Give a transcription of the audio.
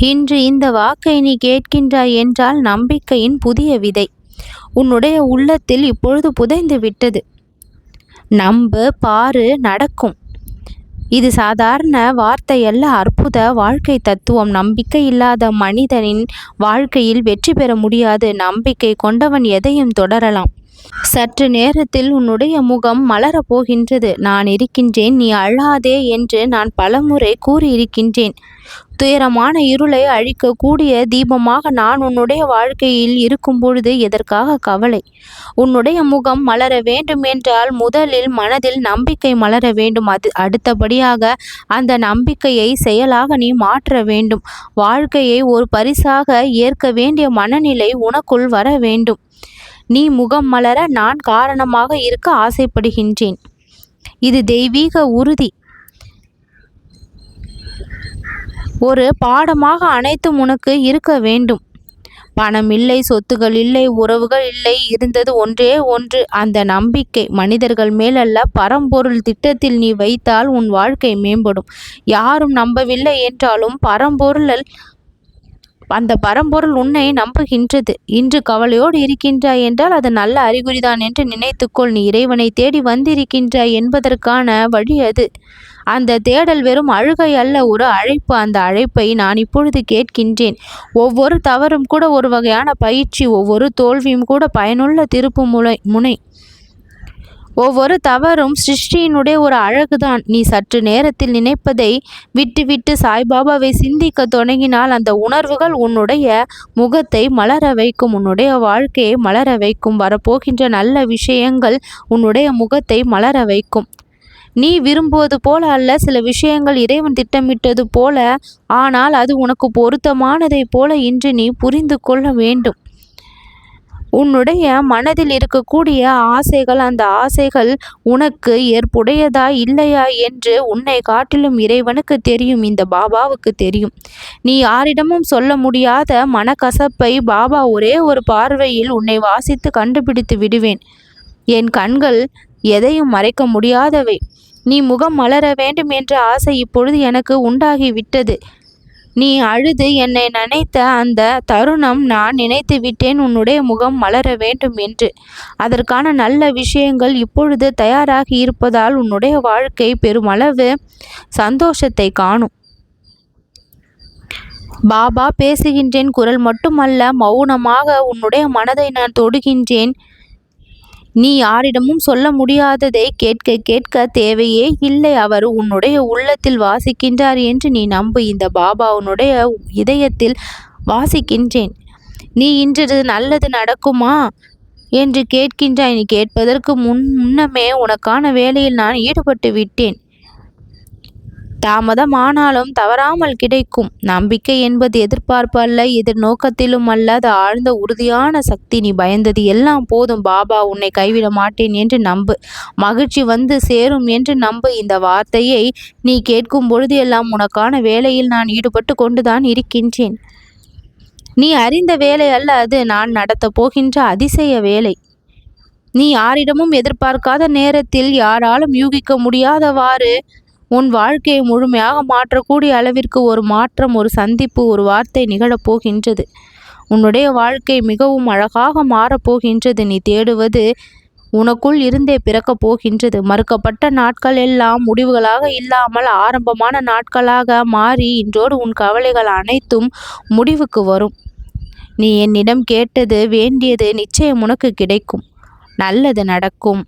இன்று இந்த வாக்கை நீ கேட்கின்றாய் என்றால் நம்பிக்கையின் புதிய விதை. உன்னுடைய உள்ளத்தில் இப்பொழுது புதைந்து விட்டது. நம்பு பாரு நடக்கும். இது சாதாரண வார்த்தையல்ல அற்புத வாழ்க்கை தத்துவம். நம்பிக்கை இல்லாத மனிதனின் வாழ்க்கையில் வெற்றி பெற முடியாது. நம்பிக்கை கொண்டவன் எதையும் தொடரலாம். சற்று நேரத்தில் உன்னுடைய முகம் மலரப் போகின்றது நான் இருக்கின்றேன் நீ அழாதே என்று நான் பலமுறை கூறியிருக்கின்றேன். துயரமான இருளை அழிக்கக்கூடிய தீபமாக நான் உன்னுடைய வாழ்க்கையில் இருக்கும் பொழுது எதற்காக கவலை? உன்னுடைய முகம் மலர வேண்டும் என்றால் முதலில் மனதில் நம்பிக்கை மலர வேண்டும். அது அடுத்தபடியாக அந்த நம்பிக்கையை செயலாக நீ மாற்ற வேண்டும். வாழ்க்கையை ஒரு பரிசாக ஏற்க வேண்டிய மனநிலை உனக்குள் வர வேண்டும். நீ முகம் மலர நான் காரணமாக இருக்க ஆசைப்படுகின்றேன். இது தெய்வீக உறுதி. ஒரு பாடமாக அனைத்தும் உனக்கு இருக்க வேண்டும். பணம் இல்லை சொத்துகள் இல்லை உறவுகள் இல்லை இருந்தது ஒன்றே ஒன்று. அந்த நம்பிக்கை மனிதர்கள் மேலல்ல பரம்பொருள் திட்டத்தில் நீ வைத்தால் உன் வாழ்க்கை மேம்படும். யாரும் நம்பவில்லை என்றாலும் பரம்பொருள் அந்த பரம்பொருள் உன்னை நம்புகின்றது. இன்று கவலையோடு இருக்கின்றாய் என்றால் அது நல்ல அறிகுறிதான் என்று நினைத்துக்கொள். நீ இறைவனை தேடி வந்திருக்கின்றாய் என்பதற்கான வழி அது. அந்த தேடல் வெறும் அழுகை அல்ல ஒரு அழைப்பு. அந்த அழைப்பை நான் இப்பொழுது கேட்கின்றேன். ஒவ்வொரு தவறும் கூட ஒரு வகையான பயிற்சி ஒவ்வொரு தோல்வியும் கூட பயனுள்ள திருப்பு முனை முனை. ஒவ்வொரு தவறும் சிருஷ்டியினுடைய ஒரு அழகுதான். நீ சற்று நேரத்தில் நினைப்பதை விட்டுவிட்டு சாய்பாபாவை சிந்திக்க தொடங்கினால் அந்த உணர்வுகள் உன்னுடைய முகத்தை மலர வைக்கும் உன்னுடைய வாழ்க்கையை மலர வைக்கும் வரப்போகின்ற நல்ல விஷயங்கள் உன்னுடைய முகத்தை மலர வைக்கும். நீ விரும்புவது போல அல்ல சில விஷயங்கள் இறைவன் திட்டமிட்டது போல ஆனால் அது உனக்கு பொருத்தமானதை போல இன்று நீ புரிந்து கொள்ள வேண்டும். உன்னுடைய மனதில் இருக்கக்கூடிய ஆசைகள் அந்த ஆசைகள் உனக்கு ஏற்புடையதா இல்லையா என்று உன்னை காட்டிலும் இறைவனுக்கு தெரியும் இந்த பாபாவுக்கு தெரியும். நீ யாரிடமும் சொல்ல முடியாத மனக்கசப்பை பாபா ஒரே ஒரு பார்வையில் உன்னை வாசித்து கண்டுபிடித்து விடுவேன். என் கண்கள் எதையும் மறைக்க முடியாதவை. நீ முகம் மலர வேண்டும் என்ற ஆசை இப்பொழுது எனக்கு உண்டாகிவிட்டது. நீ அழுது என்னை நினைத்த அந்த தருணம் நான் நினைத்து விட்டேன். உன்னுடைய முகம் மலர வேண்டும் என்று. அதற்கான நல்ல விஷயங்கள் இப்பொழுது தயாராகி இருப்பதால் உன்னுடைய வாழ்க்கை பெருமளவு சந்தோஷத்தை காணும். பாபா பேசுகின்றேன். குரல் மட்டுமல்ல மௌனமாக உன்னுடைய மனதை நான் தொடுகின்றேன். நீ யாரிடமும் சொல்ல முடியாததை கேட்க கேட்க தேவையே இல்லை. அவர் உன்னுடைய உள்ளத்தில் வாசிக்கின்றார் என்று நீ நம்பு. இந்த பாபா உன்னுடைய இதயத்தில் வாசிக்கின்றேன். நீ இன்று நல்லது நடக்குமா? என்று கேட்கின்றாய். நீ கேட்பதற்கு முன் முன்னமே உனக்கான வேலையில் நான் ஈடுபட்டு விட்டேன் தாமதமானாலும் தவறாமல் கிடைக்கும். நம்பிக்கை என்பது எதிர்பார்ப்பு அல்ல எதிர்நோக்கத்திலும் அல்ல அது ஆழ்ந்த உறுதியான சக்தி. நீ பயந்தது எல்லாம் போதும் பாபா உன்னை கைவிட மாட்டேன் என்று நம்பு. மகிழ்ச்சி வந்து சேரும் என்று நம்பு. இந்த வார்த்தையை நீ கேட்கும் பொழுது எல்லாம் உனக்கான வேலையில் நான் ஈடுபட்டு கொண்டுதான் இருக்கின்றேன். நீ அறிந்த வேலை அல்ல அது நான் நடத்தப் போகின்ற அதிசய வேலை. நீ யாரிடமும் எதிர்பார்க்காத நேரத்தில் யாராலும் யூகிக்க முடியாதவாறு உன் வாழ்க்கையை முழுமையாக மாற்றக்கூடிய அளவிற்கு ஒரு மாற்றம் ஒரு சந்திப்பு ஒரு வார்த்தை நிகழப்போகின்றது உன்னுடைய வாழ்க்கை மிகவும் அழகாக மாறப்போகின்றது நீ தேடுவது உனக்குள் இருந்தே பிறக்கப் போகின்றது. மறுக்கப்பட்ட நாட்கள் எல்லாம் முடிவுகளாக இல்லாமல் ஆரம்பமான நாட்களாக மாறி இன்றோடு உன் கவலைகள் அனைத்தும் முடிவுக்கு வரும். நீ என்னிடம் கேட்டது வேண்டியது நிச்சயம் உனக்கு கிடைக்கும். நல்லது நடக்கும்.